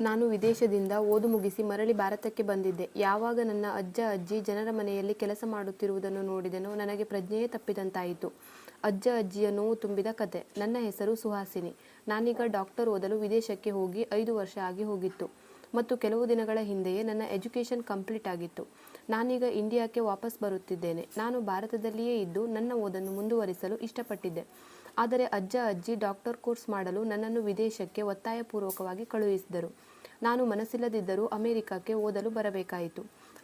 ನಾನು ವಿದೇಶದಿಂದ ಓದು ಮುಗಿಸಿ ಮರಳಿ ಭಾರತಕ್ಕೆ ಬಂದಿದ್ದೆ. ಯಾವಾಗ ನನ್ನ ಅಜ್ಜ, ಅಜ್ಜಿ ಜನರ ಮನೆಯಲ್ಲಿ ಕೆಲಸ ಮಾಡುತ್ತಿರುವುದನ್ನು ನೋಡಿದೆನೋ ನನಗೆ ಪ್ರಜ್ಞೆಯೇ ತಪ್ಪಿದಂತಾಯಿತು. ಅಜ್ಜ, ಅಜ್ಜಿಯ ನೋವು ತುಂಬಿದ ಕತೆ. ನನ್ನ ಹೆಸರು ಸುಹಾಸಿನಿ. ನಾನೀಗ ಡಾಕ್ಟರ್ ಓದಲು ವಿದೇಶಕ್ಕೆ ಹೋಗಿ ಐದು ವರ್ಷ ಆಗಿ ಹೋಗಿತ್ತು ಮತ್ತು ಕೆಲವು ದಿನಗಳ ಹಿಂದೆಯೇ ನನ್ನ ಎಜುಕೇಷನ್ ಕಂಪ್ಲೀಟ್ ಆಗಿತ್ತು. ನಾನೀಗ ಇಂಡಿಯಾಕ್ಕೆ ವಾಪಸ್ ಬರುತ್ತಿದ್ದೇನೆ. ನಾನು ಭಾರತದಲ್ಲಿಯೇ ಇದ್ದು ನನ್ನ ಓದನ್ನು ಮುಂದುವರಿಸಲು ಇಷ್ಟಪಟ್ಟಿದ್ದೆ. ಆದರೆ ಅಜ್ಜ ಅಜ್ಜಿ ಡಾಕ್ಟರ್ ಕೋರ್ಸ್ ಮಾಡಲು ನನ್ನನ್ನು ವಿದೇಶಕ್ಕೆ ಒತ್ತಾಯಪೂರ್ವಕವಾಗಿ ಕಳುಹಿಸಿದರು. ನಾನು ಮನಸ್ಸಿಲ್ಲದಿದ್ದರೂ ಅಮೆರಿಕಕ್ಕೆ ಓದಲು ಬರಬೇಕಾಯಿತು.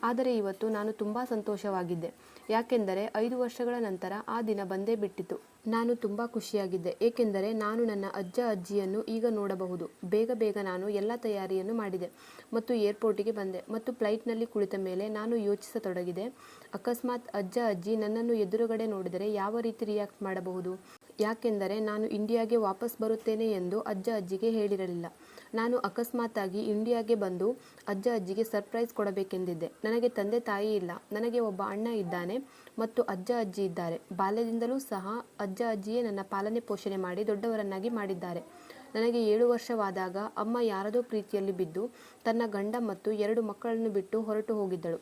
ಆದರೆ ಇವತ್ತು ನಾನು ತುಂಬ ಸಂತೋಷವಾಗಿದ್ದೆ. ಯಾಕೆಂದರೆ ಐದು ವರ್ಷಗಳ ನಂತರ ಆ ದಿನ ಬಂದೇ ಬಿಟ್ಟಿತು. ನಾನು ತುಂಬ ಖುಷಿಯಾಗಿದ್ದೆ ಏಕೆಂದರೆ ನಾನು ನನ್ನ ಅಜ್ಜ ಅಜ್ಜಿಯನ್ನು ಈಗ ನೋಡಬಹುದು. ಬೇಗ ಬೇಗ ನಾನು ಎಲ್ಲ ತಯಾರಿಯನ್ನು ಮಾಡಿದೆ ಮತ್ತು ಏರ್ಪೋರ್ಟಿಗೆ ಬಂದೆ ಮತ್ತು ಫ್ಲೈಟ್ನಲ್ಲಿ ಕುಳಿತ ಮೇಲೆ ನಾನು ಯೋಚಿಸತೊಡಗಿದೆ, ಅಕಸ್ಮಾತ್ ಅಜ್ಜ ಅಜ್ಜಿ ನನ್ನನ್ನು ಎದುರುಗಡೆ ನೋಡಿದರೆ ಯಾವ ರೀತಿ ರಿಯಾಕ್ಟ್ ಮಾಡಬಹುದು. ಯಾಕೆಂದರೆ ನಾನು ಇಂಡಿಯಾಗೆ ವಾಪಸ್ ಬರುತ್ತೇನೆ ಎಂದು ಅಜ್ಜ ಅಜ್ಜಿಗೆ ಹೇಳಿರಲಿಲ್ಲ. ನಾನು ಅಕಸ್ಮಾತ್ತಾಗಿ ಇಂಡಿಯಾಗೆ ಬಂದು ಅಜ್ಜ ಅಜ್ಜಿಗೆ ಸರ್ಪ್ರೈಸ್ ಕೊಡಬೇಕೆಂದಿದ್ದೆ. ನನಗೆ ತಂದೆ ತಾಯಿ ಇಲ್ಲ. ನನಗೆ ಒಬ್ಬ ಅಣ್ಣ ಇದ್ದಾನೆ ಮತ್ತು ಅಜ್ಜ ಅಜ್ಜಿ ಇದ್ದಾರೆ. ಬಾಲ್ಯದಿಂದಲೂ ಸಹ ಅಜ್ಜ ಅಜ್ಜಿಯೇ ನನ್ನ ಪಾಲನೆ ಪೋಷಣೆ ಮಾಡಿ ದೊಡ್ಡವರನ್ನಾಗಿ ಮಾಡಿದ್ದಾರೆ. ನನಗೆ ಏಳು ವರ್ಷವಾದಾಗ ಅಮ್ಮ ಯಾರದೋ ಪ್ರೀತಿಯಲ್ಲಿ ಬಿದ್ದು ತನ್ನ ಗಂಡ ಮತ್ತು ಎರಡು ಮಕ್ಕಳನ್ನು ಬಿಟ್ಟು ಹೊರಟು ಹೋಗಿದ್ದಳು.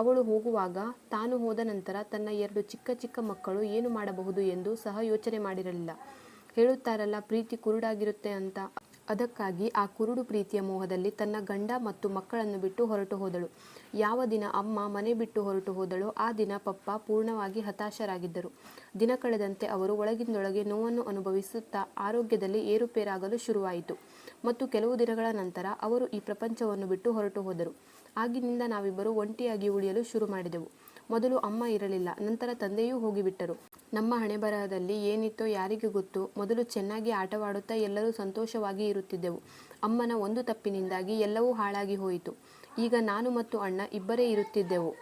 ಅವಳು ಹೋಗುವಾಗ ತಾನು ಹೋದ ನಂತರ ತನ್ನ ಎರಡು ಚಿಕ್ಕ ಚಿಕ್ಕ ಮಕ್ಕಳು ಏನು ಮಾಡಬಹುದು ಎಂದು ಸಹ ಯೋಚನೆ ಮಾಡಿರಲಿಲ್ಲ. ಹೇಳುತ್ತಾರಲ್ಲ, ಪ್ರೀತಿ ಕುರುಡಾಗಿರುತ್ತೆ ಅಂತ. ಅದಕ್ಕಾಗಿ ಆ ಕುರುಡು ಪ್ರೀತಿಯ ಮೋಹದಲ್ಲಿ ತನ್ನ ಗಂಡ ಮತ್ತು ಮಕ್ಕಳನ್ನು ಬಿಟ್ಟು ಹೊರಟು ಹೋದಳು. ಯಾವ ದಿನ ಅಮ್ಮ ಮನೆ ಬಿಟ್ಟು ಹೊರಟು ಹೋದಳೋ ಆ ದಿನ ಪಪ್ಪ ಪೂರ್ಣವಾಗಿ ಹತಾಶರಾಗಿದ್ದರು. ದಿನ ಕಳೆದಂತೆ ಅವರು ಒಳಗಿಂದೊಳಗೆ ನೋವನ್ನು ಅನುಭವಿಸುತ್ತಾ ಆರೋಗ್ಯದಲ್ಲಿ ಏರುಪೇರಾಗಲು ಶುರುವಾಯಿತು ಮತ್ತು ಕೆಲವು ದಿನಗಳ ನಂತರ ಅವರು ಈ ಪ್ರಪಂಚವನ್ನು ಬಿಟ್ಟು ಹೊರಟು ಹೋದರು. ಆಗಿನಿಂದ ನಾವಿಬ್ಬರು ಒಂಟಿಯಾಗಿ ಉಳಿಯಲು ಶುರು ಮಾಡಿದೆವು. ಮೊದಲು ಅಮ್ಮ ಇರಲಿಲ್ಲ, ನಂತರ ತಂದೆಯೂ ಹೋಗಿಬಿಟ್ಟರು. ನಮ್ಮ ಹಣೆಬರಹದಲ್ಲಿ ಏನಿತ್ತೋ ಯಾರಿಗೆ ಗೊತ್ತು. ಮೊದಲು ಚೆನ್ನಾಗಿ ಆಟವಾಡುತ್ತಾ ಎಲ್ಲರೂ ಸಂತೋಷವಾಗಿ ಇರುತ್ತಿದ್ದೆವು. ಅಮ್ಮನ ಒಂದು ತಪ್ಪಿನಿಂದಾಗಿ ಎಲ್ಲವೂ ಹಾಳಾಗಿ ಹೋಯಿತು. ಈಗ ನಾನು ಮತ್ತು ಅಣ್ಣ ಇಬ್ಬರೇ ಇರುತ್ತಿದ್ದೆವು.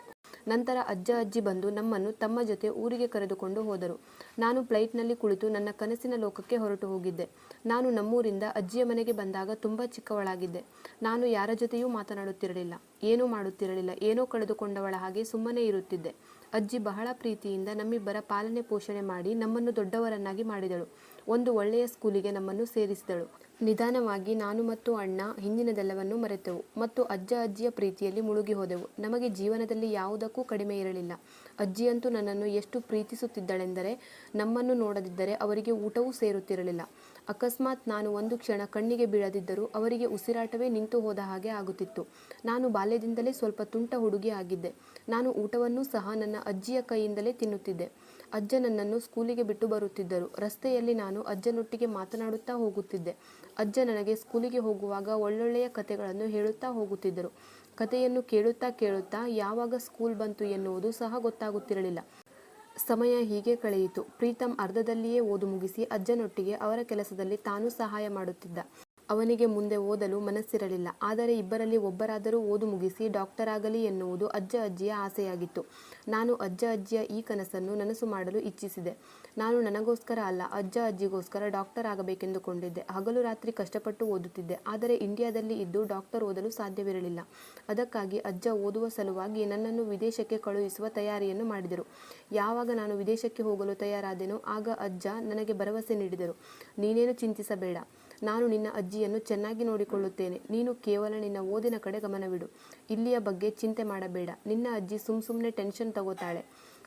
ನಂತರ ಅಜ್ಜ ಅಜ್ಜಿ ಬಂದು ನಮ್ಮನ್ನು ತಮ್ಮ ಜೊತೆ ಊರಿಗೆ ಕರೆದುಕೊಂಡು ಹೋದರು. ನಾನು ಫ್ಲೈಟ್ನಲ್ಲಿ ಕುಳಿತು ನನ್ನ ಕನಸಿನ ಲೋಕಕ್ಕೆ ಹೊರಟು ಹೋಗಿದ್ದೆ. ನಾನು ನಮ್ಮೂರಿಂದ ಅಜ್ಜಿಯ ಮನೆಗೆ ಬಂದಾಗ ತುಂಬಾ ಚಿಕ್ಕವಳಾಗಿದ್ದೆ. ನಾನು ಯಾರ ಜೊತೆಯೂ ಮಾತನಾಡುತ್ತಿರಲಿಲ್ಲ. ಏನೂ ಮಾಡುತ್ತಿರಲಿಲ್ಲ. ಏನೋ ಕಳೆದುಕೊಂಡವಳ ಹಾಗೆ ಸುಮ್ಮನೆ ಇರುತ್ತಿದ್ದೆ. ಅಜ್ಜಿ ಬಹಳ ಪ್ರೀತಿಯಿಂದ ನಮ್ಮಿಬ್ಬರ ಪಾಲನೆ ಪೋಷಣೆ ಮಾಡಿ ನಮ್ಮನ್ನು ದೊಡ್ಡವರನ್ನಾಗಿ ಮಾಡಿದಳು. ಒಂದು ಒಳ್ಳೆಯ ಸ್ಕೂಲಿಗೆ ನಮ್ಮನ್ನು ಸೇರಿಸಿದಳು. ನಿಧಾನವಾಗಿ ನಾನು ಮತ್ತು ಅಣ್ಣ ಹಿಂದಿನದೆಲ್ಲವನ್ನು ಮರೆತೆವು ಮತ್ತು ಅಜ್ಜ ಅಜ್ಜಿಯ ಪ್ರೀತಿಯಲ್ಲಿ ಮುಳುಗಿ ಹೋದೆವು. ನಮಗೆ ಜೀವನದಲ್ಲಿ ಯಾವುದಕ್ಕೂ ಕಡಿಮೆ ಇರಲಿಲ್ಲ. ಅಜ್ಜಿಯಂತೂ ನನ್ನನ್ನು ಎಷ್ಟು ಪ್ರೀತಿಸುತ್ತಿದ್ದಳೆಂದರೆ ನಮ್ಮನ್ನು ನೋಡದಿದ್ದರೆ ಅವರಿಗೆ ಊಟವೂ ಸೇರುತ್ತಿರಲಿಲ್ಲ. ಅಕಸ್ಮಾತ್ ನಾನು ಒಂದು ಕ್ಷಣ ಕಣ್ಣಿಗೆ ಬೀಳದಿದ್ದರೂ ಅವರಿಗೆ ಉಸಿರಾಟವೇ ನಿಂತು ಹೋದ ಹಾಗೆ ಆಗುತ್ತಿತ್ತು. ನಾನು ಬಾಲ್ಯದಿಂದಲೇ ಸ್ವಲ್ಪ ತುಂಟ ಹುಡುಗಿ ಆಗಿದ್ದೆ. ನಾನು ಊಟವನ್ನು ಸಹ ನನ್ನ ಅಜ್ಜಿಯ ಕೈಯಿಂದಲೇ ತಿನ್ನುತ್ತಿದ್ದೆ. ಅಜ್ಜ ನನ್ನನ್ನು ಸ್ಕೂಲಿಗೆ ಬಿಟ್ಟು ಬರುತ್ತಿದ್ದರು. ರಸ್ತೆಯಲ್ಲಿ ನಾನು ಅಜ್ಜನೊಟ್ಟಿಗೆ ಮಾತನಾಡುತ್ತಾ ಹೋಗುತ್ತಿದ್ದೆ. ಅಜ್ಜ ನನಗೆ ಸ್ಕೂಲಿಗೆ ಹೋಗುವಾಗ ಒಳ್ಳೊಳ್ಳೆಯ ಕಥೆಗಳನ್ನು ಹೇಳುತ್ತಾ ಹೋಗುತ್ತಿದ್ದರು. ಕಥೆಯನ್ನು ಕೇಳುತ್ತಾ ಕೇಳುತ್ತಾ ಯಾವಾಗ ಸ್ಕೂಲ್ ಬಂತು ಎನ್ನುವುದು ಸಹ ಗೊತ್ತಾಗುತ್ತಿರಲಿಲ್ಲ. ಸಮಯ ಹೀಗೆ ಕಳೆಯಿತು. ಪ್ರೀತಮ್ ಅರ್ಧದಲ್ಲಿಯೇ ಓದು ಮುಗಿಸಿ ಅಜ್ಜನೊಟ್ಟಿಗೆ ಅವರ ಕೆಲಸದಲ್ಲಿ ತಾನೂ ಸಹಾಯ ಮಾಡುತ್ತಿದ್ದ. ಅವನಿಗೆ ಮುಂದೆ ಓದಲು ಮನಸ್ಸಿರಲಿಲ್ಲ. ಆದರೆ ಇಬ್ಬರಲ್ಲಿ ಒಬ್ಬರಾದರೂ ಓದು ಮುಗಿಸಿ ಡಾಕ್ಟರ್ ಆಗಲಿ ಎನ್ನುವುದು ಅಜ್ಜ ಅಜ್ಜಿಯ ಆಸೆಯಾಗಿತ್ತು. ನಾನು ಅಜ್ಜ ಅಜ್ಜಿಯ ಈ ಕನಸನ್ನು ನನಸು ಮಾಡಲು ಇಚ್ಛಿಸಿದೆ. ನಾನು ನನಗೋಸ್ಕರ ಅಲ್ಲ ಅಜ್ಜ ಅಜ್ಜಿಗೋಸ್ಕರ ಡಾಕ್ಟರ್ ಆಗಬೇಕೆಂದುಕೊಂಡಿದ್ದೆ. ಹಗಲು ರಾತ್ರಿ ಕಷ್ಟಪಟ್ಟು ಓದುತ್ತಿದ್ದೆ. ಆದರೆ ಇಂಡಿಯಾದಲ್ಲಿ ಇದ್ದು ಡಾಕ್ಟರ್ ಓದಲು ಸಾಧ್ಯವಿರಲಿಲ್ಲ. ಅದಕ್ಕಾಗಿ ಅಜ್ಜ ಓದುವ ಸಲುವಾಗಿ ನನ್ನನ್ನು ವಿದೇಶಕ್ಕೆ ಕಳುಹಿಸುವ ತಯಾರಿಯನ್ನು ಮಾಡಿದರು. ಯಾವಾಗ ನಾನು ವಿದೇಶಕ್ಕೆ ಹೋಗಲು ತಯಾರಾದೆನೋ ಆಗ ಅಜ್ಜ ನನಗೆ ಭರವಸೆ ನೀಡಿದರು, ನೀನೇನು ಚಿಂತಿಸಬೇಡ. ನಾನು ನಿನ್ನ ಅಜ್ಜಿಯನ್ನು ಚೆನ್ನಾಗಿ ನೋಡಿಕೊಳ್ಳುತ್ತೇನೆ. ನೀನು ಕೇವಲ ನಿನ್ನ ಓದಿನ ಕಡೆ ಗಮನವಿಡು. ಇಲ್ಲಿಯ ಬಗ್ಗೆ ಚಿಂತೆ ಮಾಡಬೇಡ. ನಿನ್ನ ಅಜ್ಜಿ ಸುಮ್ ಸುಮ್ಮನೆ ಟೆನ್ಷನ್ ತಗೋತಾಳೆ.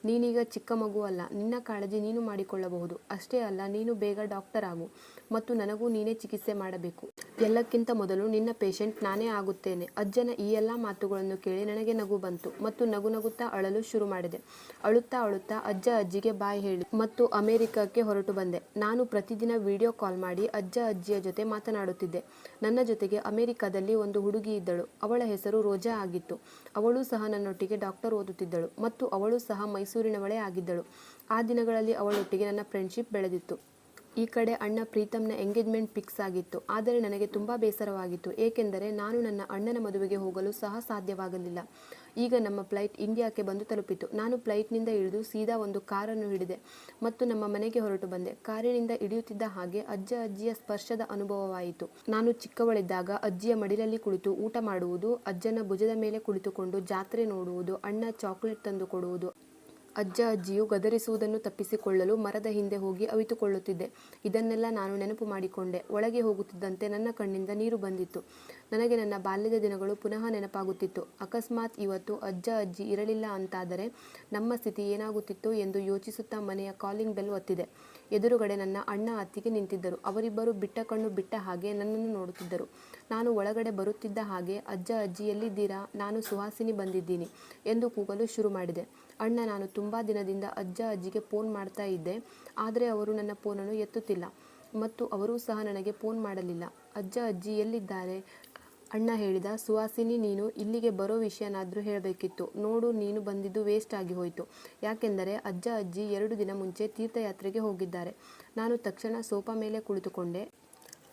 ನೀನೀಗ ಚಿಕ್ಕ ಮಗು ಅಲ್ಲ. ನಿನ್ನ ಕಾಳಜಿ ನೀನು ಮಾಡಿಕೊಳ್ಳಬಹುದು. ಅಷ್ಟೇ ಅಲ್ಲ ನೀನು ಬೇಗ ಡಾಕ್ಟರ್ ಆಗು ಮತ್ತು ನನಗೂ ನೀನೇ ಚಿಕಿತ್ಸೆ ಮಾಡಬೇಕು. ಎಲ್ಲಕ್ಕಿಂತ ಮೊದಲು ನಿನ್ನ ಪೇಷಂಟ್ ನಾನೇ ಆಗುತ್ತೇನೆ. ಅಜ್ಜನ ಈ ಎಲ್ಲ ಮಾತುಗಳನ್ನು ಕೇಳಿ ನನಗೆ ನಗು ಬಂತು ಮತ್ತು ನಗು ನಗುತ್ತಾ ಅಳಲು ಶುರು ಮಾಡಿದೆ. ಅಳುತ್ತಾ ಅಳುತ್ತಾ ಅಜ್ಜ ಅಜ್ಜಿಗೆ ಬಾಯ್ ಹೇಳಿ ಮತ್ತು ಅಮೆರಿಕಕ್ಕೆ ಹೊರಟು ಬಂದೆ. ನಾನು ಪ್ರತಿದಿನ ವಿಡಿಯೋ ಕಾಲ್ ಮಾಡಿ ಅಜ್ಜ ಅಜ್ಜಿಯ ಜೊತೆ ಮಾತನಾಡುತ್ತಿದ್ದೆ. ನನ್ನ ಜೊತೆಗೆ ಅಮೆರಿಕದಲ್ಲಿ ಒಂದು ಹುಡುಗಿ ಇದ್ದಳು. ಅವಳ ಹೆಸರು ರೋಜಾ ಆಗಿತ್ತು. ಅವಳು ಸಹ ನನ್ನೊಟ್ಟಿಗೆ ಡಾಕ್ಟರ್ ಓದುತ್ತಿದ್ದಳು ಮತ್ತು ಅವಳು ಸಹ ಮೈಸೂರಿನವಳೇ ಆಗಿದ್ದಳು. ಆ ದಿನಗಳಲ್ಲಿ ಅವಳೊಟ್ಟಿಗೆ ನನ್ನ ಫ್ರೆಂಡ್ಶಿಪ್ ಬೆಳೆದಿತ್ತು. ಈ ಕಡೆ ಅಣ್ಣ ಪ್ರೀತಮ್ನ ಎಂಗೇಜ್ಮೆಂಟ್ ಫಿಕ್ಸ್ ಆಗಿತ್ತು. ಆದರೆ ನನಗೆ ತುಂಬ ಬೇಸರವಾಗಿತ್ತು ಏಕೆಂದರೆ ನಾನು ನನ್ನ ಅಣ್ಣನ ಮದುವೆಗೆ ಹೋಗಲು ಸಹ ಸಾಧ್ಯವಾಗಲಿಲ್ಲ. ಈಗ ನಮ್ಮ ಫ್ಲೈಟ್ ಇಂಡಿಯಾಕ್ಕೆ ಬಂದು ತಲುಪಿತು. ನಾನು ಫ್ಲೈಟ್ನಿಂದ ಇಳಿದು ಸೀದಾ ಒಂದು ಕಾರನ್ನು ಹಿಡಿದೆ ಮತ್ತು ನಮ್ಮ ಮನೆಗೆ ಹೊರಟು ಬಂದೆ. ಕಾರಿನಿಂದ ಇಳಿಯುತ್ತಿದ್ದ ಹಾಗೆ ಅಜ್ಜ ಅಜ್ಜಿಯ ಸ್ಪರ್ಶದ ಅನುಭವವಾಯಿತು. ನಾನು ಚಿಕ್ಕವಳಿದ್ದಾಗ ಅಜ್ಜಿಯ ಮಡಿಲಲ್ಲಿ ಕುಳಿತು ಊಟ ಮಾಡುವುದು, ಅಜ್ಜನ ಭುಜದ ಮೇಲೆ ಕುಳಿತುಕೊಂಡು ಜಾತ್ರೆ ನೋಡುವುದು, ಅಣ್ಣ ಚಾಕ್ಲೇಟ್ ತಂದು ಕೊಡುವುದು, ಅಜ್ಜ ಅಜ್ಜಿಯು ಗದರಿಸುವುದನ್ನು ತಪ್ಪಿಸಿಕೊಳ್ಳಲು ಮರದ ಹಿಂದೆ ಹೋಗಿ ಅವಿತುಕೊಳ್ಳುತ್ತಿದ್ದೆ. ಇದನ್ನೆಲ್ಲ ನಾನು ನೆನಪು ಮಾಡಿಕೊಂಡೆ. ಒಳಗೆ ಹೋಗುತ್ತಿದ್ದಂತೆ ನನ್ನ ಕಣ್ಣಿಂದ ನೀರು ಬಂದಿತ್ತು. ನನಗೆ ನನ್ನ ಬಾಲ್ಯದ ದಿನಗಳು ಪುನಃ ನೆನಪಾಗುತ್ತಿತ್ತು. ಅಕಸ್ಮಾತ್ ಇವತ್ತು ಅಜ್ಜ ಅಜ್ಜಿ ಇರಲಿಲ್ಲ ಅಂತಾದರೆ ನಮ್ಮ ಸ್ಥಿತಿ ಏನಾಗುತ್ತಿತ್ತು ಎಂದು ಯೋಚಿಸುತ್ತಾ ಮನೆಯ ಕಾಲಿಂಗ್ ಬೆಲ್ ಒತ್ತಿದೆ. ಎದುರುಗಡೆ ನನ್ನ ಅಣ್ಣ ಅತ್ತಿಗೆ ನಿಂತಿದ್ದರು. ಅವರಿಬ್ಬರು ಬಿಟ್ಟ ಕಣ್ಣು ಬಿಟ್ಟ ಹಾಗೆ ನನ್ನನ್ನು ನೋಡುತ್ತಿದ್ದರು. ನಾನು ಒಳಗಡೆ ಬರುತ್ತಿದ್ದ ಹಾಗೆ, ಅಜ್ಜ ಅಜ್ಜಿ ಎಲ್ಲಿದ್ದೀರಾ ನಾನು ಸುಹಾಸಿನಿ ಬಂದಿದ್ದೀನಿ ಎಂದು ಕೂಗಲು ಶುರು ಮಾಡಿದೆ. ಅಣ್ಣ, ನಾನು ತುಂಬ ದಿನದಿಂದ ಅಜ್ಜ ಅಜ್ಜಿಗೆ ಫೋನ್ ಮಾಡ್ತಾ ಇದ್ದೆ. ಆದರೆ ಅವರು ನನ್ನ ಫೋನನ್ನು ಎತ್ತುತ್ತಿಲ್ಲ ಮತ್ತು ಅವರೂ ಸಹ ನನಗೆ ಫೋನ್ ಮಾಡಲಿಲ್ಲ. ಅಜ್ಜ ಅಜ್ಜಿ ಎಲ್ಲಿದ್ದಾರೆ? ಅಣ್ಣ ಹೇಳಿದ, ಸುಹಾಸಿನಿ, ನೀನು ಇಲ್ಲಿಗೆ ಬರೋ ವಿಷಯನಾದರೂ ಹೇಳಬೇಕಿತ್ತು. ನೋಡು, ನೀನು ಬಂದಿದ್ದು ವೇಸ್ಟ್ ಆಗಿ ಹೋಯಿತು. ಯಾಕೆಂದರೆ ಅಜ್ಜ ಅಜ್ಜಿ ಎರಡು ದಿನ ಮುಂಚೆ ತೀರ್ಥಯಾತ್ರೆಗೆ ಹೋಗಿದ್ದಾರೆ. ನಾನು ತಕ್ಷಣ ಸೋಫಾ ಮೇಲೆ ಕುಳಿತುಕೊಂಡೆ.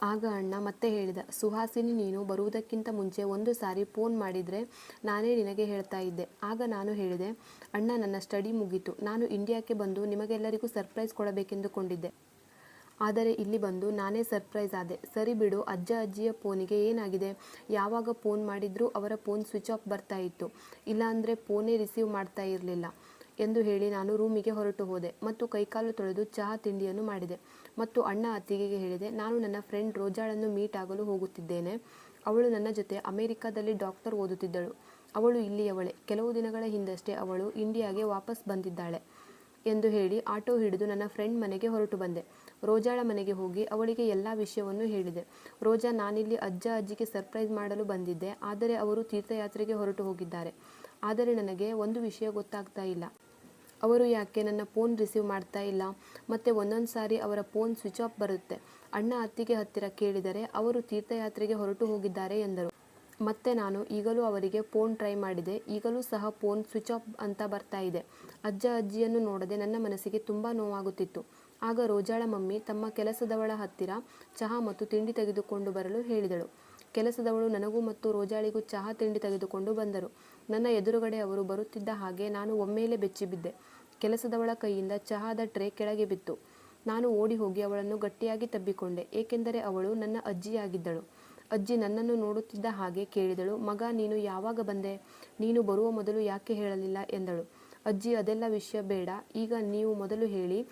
ಆಗ ಅಣ್ಣ ಮತ್ತೆ ಹೇಳಿದ, ಸುಹಾಸಿನಿ, ನೀನು ಬರುವುದಕ್ಕಿಂತ ಮುಂಚೆ ಒಂದು ಸಾರಿ ಫೋನ್ ಮಾಡಿದರೆ ನಾನೇ ನಿನಗೆ ಹೇಳ್ತಾ ಇದ್ದೆ. ಆಗ ನಾನು ಹೇಳಿದೆ, ಅಣ್ಣ, ನನ್ನ ಸ್ಟಡಿ ಮುಗೀತು. ನಾನು ಇಂಡಿಯಾಕ್ಕೆ ಬಂದು ನಿಮಗೆಲ್ಲರಿಗೂ ಸರ್ಪ್ರೈಸ್ ಕೊಡಬೇಕೆಂದುಕೊಂಡಿದ್ದೆ. ಆದರೆ ಇಲ್ಲಿ ಬಂದು ನಾನೇ ಸರ್ಪ್ರೈಸ್ ಆದೆ. ಸರಿ ಬಿಡು, ಅಜ್ಜ ಅಜ್ಜಿಯ ಫೋನಿಗೆ ಏನಾಗಿದೆ? ಯಾವಾಗ ಫೋನ್ ಮಾಡಿದರೂ ಅವರ ಫೋನ್ ಸ್ವಿಚ್ ಆಫ್ ಬರ್ತಾ ಇತ್ತು. ಇಲ್ಲಾಂದರೆ ಫೋನೇ ರಿಸೀವ್ ಮಾಡ್ತಾ ಇರಲಿಲ್ಲ. ಎಂದು ಹೇಳಿ ನಾನು ರೂಮಿಗೆ ಹೊರಟು ಹೋದೆ ಮತ್ತು ಕೈಕಾಲು ತೊಳೆದು ಚಹಾ ತಿಂಡಿಯನ್ನು ಮಾಡಿದೆ. ಮತ್ತು ಅಣ್ಣ ಅತ್ತಿಗೆಗೆ ಹೇಳಿದೆ, ನಾನು ನನ್ನ ಫ್ರೆಂಡ್ ರೋಜಾಳನ್ನು ಮೀಟ್ ಆಗಲು ಹೋಗುತ್ತಿದ್ದೇನೆ. ಅವಳು ನನ್ನ ಜೊತೆ ಅಮೆರಿಕಾದಲ್ಲಿ ಡಾಕ್ಟರ್ ಓದುತ್ತಿದ್ದಳು. ಅವಳು ಇಲ್ಲಿಯವಳೆ. ಕೆಲವು ದಿನಗಳ ಹಿಂದಷ್ಟೇ ಅವಳು ಇಂಡಿಯಾಗೆ ವಾಪಸ್ ಬಂದಿದ್ದಾಳೆ ಎಂದು ಹೇಳಿ ಆಟೋ ಹಿಡಿದು ನನ್ನ ಫ್ರೆಂಡ್ ಮನೆಗೆ ಹೊರಟು ಬಂದೆ. ರೋಜಾಳ ಮನೆಗೆ ಹೋಗಿ ಅವಳಿಗೆ ಎಲ್ಲ ವಿಷಯವನ್ನು ಹೇಳಿದೆ. ರೋಜಾ ನಾನಿಲ್ಲಿ ಅಜ್ಜ ಅಜ್ಜಿಗೆ ಸರ್ಪ್ರೈಸ್ ಮಾಡಲು ಬಂದಿದ್ದೆ. ಆದರೆ ಅವರು ತೀರ್ಥಯಾತ್ರೆಗೆ ಹೊರಟು ಹೋಗಿದ್ದಾರೆ. ಆದರೆ ನನಗೆ ಒಂದು ವಿಷಯ ಗೊತ್ತಾಗ್ತಾ ಇಲ್ಲ. ಅವರು ಯಾಕೆ ನನ್ನ ಫೋನ್ ರಿಸೀವ್ ಮಾಡ್ತಾ ಇಲ್ಲ? ಮತ್ತು ಒಂದೊಂದು ಸಾರಿ ಅವರ ಫೋನ್ ಸ್ವಿಚ್ ಆಫ್ ಬರುತ್ತೆ. ಅಣ್ಣ ಅತ್ತಿಗೆ ಹತ್ತಿರ ಕೇಳಿದರೆ ಅವರು ತೀರ್ಥಯಾತ್ರೆಗೆ ಹೊರಟು ಹೋಗಿದ್ದಾರೆ ಎಂದರು. ಮತ್ತೆ ನಾನು ಈಗಲೂ ಅವರಿಗೆ ಫೋನ್ ಟ್ರೈ ಮಾಡಿದೆ. ಈಗಲೂ ಸಹ ಫೋನ್ ಸ್ವಿಚ್ ಆಫ್ ಅಂತ ಬರ್ತಾ ಇದೆ. ಅಜ್ಜ ಅಜ್ಜಿಯನ್ನು ನೋಡದೆ ನನ್ನ ಮನಸ್ಸಿಗೆ ತುಂಬ ನೋವಾಗುತ್ತಿತ್ತು. ಆಗ ರೋಜಾಳ ಮಮ್ಮಿ ತಮ್ಮ ಕೆಲಸದವಳ ಹತ್ತಿರ ಚಹಾ ಮತ್ತು ತಿಂಡಿ ತೆಗೆದುಕೊಂಡು ಬರಲು ಹೇಳಿದಳು. ಕೆಲಸದವಳು ನನಗೂ ಮತ್ತು ರೋಜಾಳಿಗೂ ಚಹಾ, ತಿಂಡಿ ತೆಗೆದುಕೊಂಡು ಬಂದರು. ನನ್ನ ಎದುರುಗಡೆ ಅವರು ಬರುತ್ತಿದ್ದ ಹಾಗೆ ನಾನು ಒಮ್ಮೆಲೆ ಬೆಚ್ಚಿಬಿದ್ದೆ. ಕೆಲಸದವಳ ಕೈಯಿಂದ ಚಹಾದ ಟ್ರೇ ಕೆಳಗೆ ಬಿತ್ತು. ನಾನು ಓಡಿ ಹೋಗಿ ಅವಳನ್ನು ಗಟ್ಟಿಯಾಗಿ ತಬ್ಬಿಕೊಂಡೆ. ಏಕೆಂದರೆ ಅವಳು ನನ್ನ ಅಜ್ಜಿಯಾಗಿದ್ದಳು. ಅಜ್ಜಿ ನನ್ನನ್ನು ನೋಡುತ್ತಿದ್ದ ಹಾಗೆ ಕೇಳಿದಳು, ಮಗ, ನೀನು ಯಾವಾಗ ಬಂದೆ? ನೀನು ಬರುವ ಮೊದಲು ಯಾಕೆ ಹೇಳಲಿಲ್ಲ? ಎಂದಳು. ಅಜ್ಜಿ, ಅದೆಲ್ಲ ವಿಷಯ ಬೇಡ. ಈಗ ನೀವು ಮೊದಲು ಹೇಳಿ.